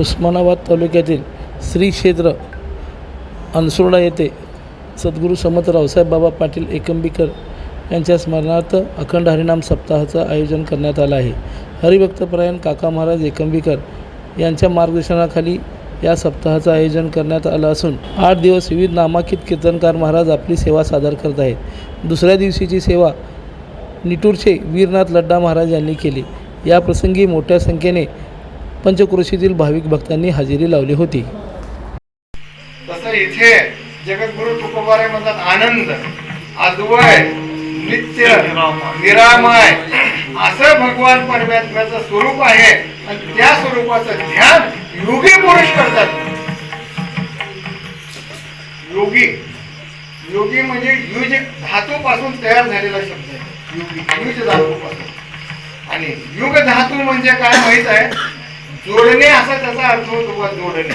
उस्मानाबाद तालुक्यातील श्री क्षेत्र अनसुर्डा येथे सद्गुरू समर्थ रावसाहेब बाबा पाटील एकंबीकर यांच्या स्मरणार्थ अखंड हरिनाम सप्ताहाचं आयोजन करण्यात आलं आहे. हरिभक्तपरायण काका महाराज एकंबीकर यांच्या मार्गदर्शनाखाली या सप्ताहाचं आयोजन करण्यात आलं असून आठ दिवस विविध नामांकित कीर्तनकार महाराज आपली सेवा सादर करत आहेत. दुसऱ्या दिवशीची सेवा निटूरचे वीरनाथ लड्डा महाराज यांनी केली. या प्रसंगी मोठ्या संख्येने पंचक्रोशीतील भाविक भक्तांनी हजेरी लावली होती. तसं इथे जगद्गुरु तुकोबारे म्हणतात आनंद अद्वय नित्य निरामय असं भगवान परमात्म्याचं स्वरूप आहे. आणि त्या स्वरूपाचं ध्यान योगी पुरुष करतात. योगी. योगी म्हणजे युज धातू पासून तयार झालेला शब्द आहे. युग युज धातू पासून आणि युग धातू म्हणजे काय माहीत आहे? जोडणे असा त्याचा अर्थ होतो बा, जोडणे.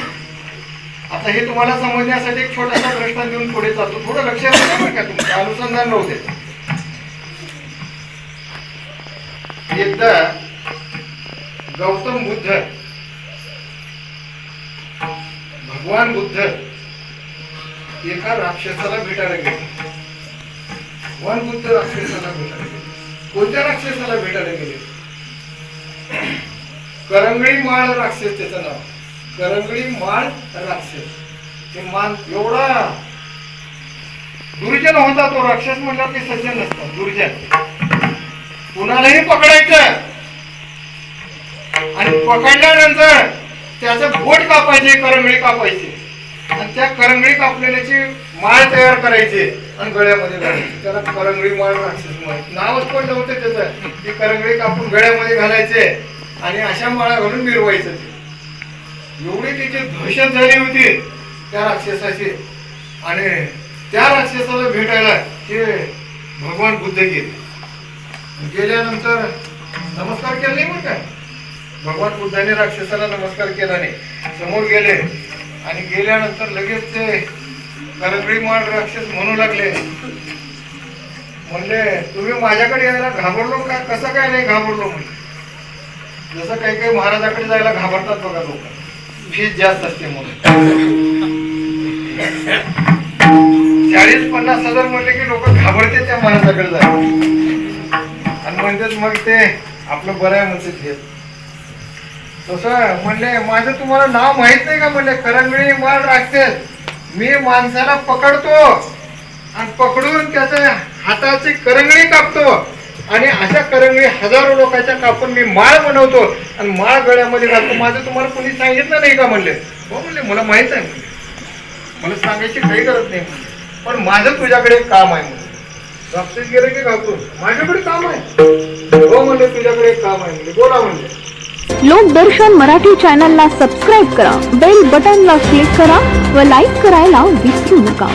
आता हे तुम्हाला समजण्यासाठी एक छोटासा प्रश्न देऊन पुढे जातो. थोडं लक्ष बरं का तुमचं. अनुसंधान नव्हते एकदा गौतम बुद्ध भगवान बुद्ध एका राक्षसाला भेटायला गेले. भगवान बुद्ध राक्षसाला भेटायला गेले. कोणत्या राक्षसाला भेटायला गेले? करंगळी माळ राक्षस त्याचं नाव. करंगळी माळ राक्षस. ते मान एवढा दुर्जन होता तो राक्षस म्हणला ते सज्जन नसतात दुर्जन. कुणालाही पकडायचं. आणि पकडल्यानंतर त्याचं बोट कापायचे करंगळी कापायची. आणि त्या करंगळी कापलेल्याची माळ तयार करायची आणि गळ्यामध्ये घालायची. त्याला करंगळी माळ राक्षस माळ नावच पण नव्हतं त्याचं. ती करंगळी कापून गळ्यामध्ये घालायचे. आणि अशा माळा घालून मिरवायचं ते. एवढी तिची दहशत झाली होती त्या राक्षसाची. आणि त्या राक्षसाला भेटायला ते भगवान बुद्ध गेले. गेल्यानंतर नमस्कार केला नाही बरं का? भगवान बुद्धाने राक्षसाला नमस्कार केला नाही. समोर गेले आणि गेल्यानंतर लगेच ते करंगळी माळ राक्षस म्हणू लागले. म्हणले तुम्ही माझ्याकडे यायला घाबरलो का? कसं काय नाही घाबरलो म्हणजे जसं काही काही महाराजाकडे जायला घाबरतात बघा लोक. फीस जास्त असते म्हणून. चाळीस पन्नास हजार म्हणले की लोक घाबरते त्या महाराजाकडे जायला. आणि म्हणतात मग ते आपलं बरं आहे म्हणते घेत तसं म्हणले माझं तुम्हाला नाव माहीत नाही का म्हणले? करंगळी माल राखते. मी माणसाला पकडतो आणि पकडून त्याच्या हाताची करंगळी कापतो. आणि अशा करंगळी हजारो लोकांच्या कापून मी माळ बनवतो. आणि माळ गळ्यामध्ये घालतो. माझं तुम्हाला कोणी सांगितलं नाही का म्हणले? हो म्हणले मला माहीत आहे म्हणले. मला सांगायची काही गरज नाही म्हणले. पण माझं तुझ्याकडे काम आहे म्हणले डॉक्टर गेले की घाबरून. माझ्याकडे काम आहे. हो म्हणले तुझ्याकडे काम आहे म्हणले. बोला म्हणले. लोकदर्शन मराठी चॅनलला सबस्क्राईब करा. बेल बटनला क्लिक करा व लाईक करायला विसरू नका.